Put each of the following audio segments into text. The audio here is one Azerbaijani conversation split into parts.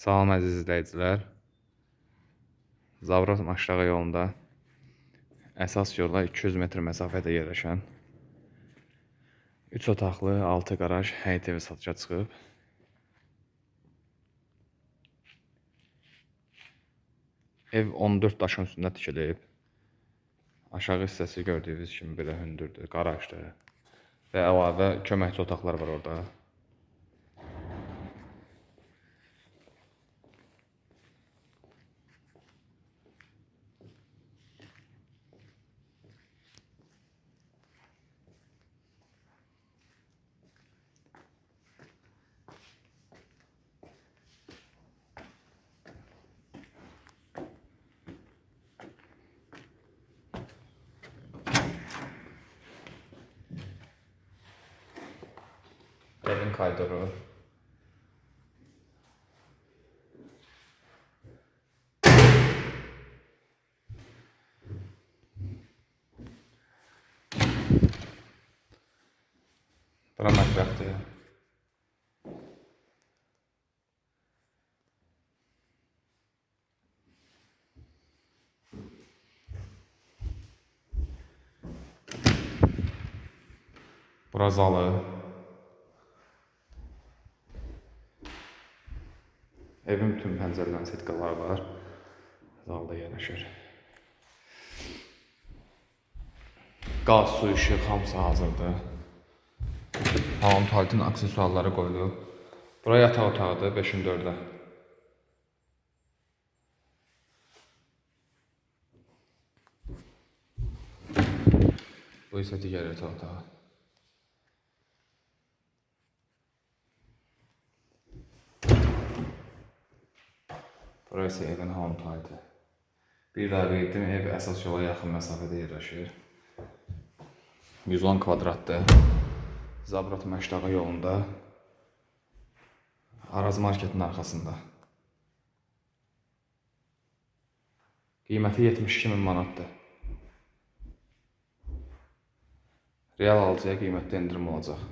Salam əziz izləyicilər. Zavrat Maşrağa yolunda əsas yolla 200 metr məsafədə yerləşən 3 otaqlı 6 qaraj həyət evi satışa çıxıb. Ev 14 daşın üstündə tikilib. Aşağı hissəsi gördüyünüz kimi belə hündürdür, qarajdır. Və əlavə köməkçi otaqlar var orada. Evin koridoru. Bura mətbəxdir. Bura Evin bütün pəncərələrin setkaları var. Zalda yerləşir. Qaz, su, işıq hamısı hazırdır. Hamam tualetin aksesuarları qoyulub. Bura yataq otağıdır 5-in 4-ə. Bu isə digər yataq otağı. Burası evin home tualeti. Bir daha qeyd ev əsas yola yaxın məsafədə yerləşir. 110 kvadratdır. Zabrat Məşdağı yolunda. Araz marketin arxasında. Qiyməti 72 min manatdır. Real alıcıya qiymətdə endirim olacaq.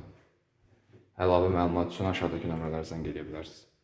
Əlavə məlumat üçün aşağıdakı nömrələrə zəng edə bilərsiniz.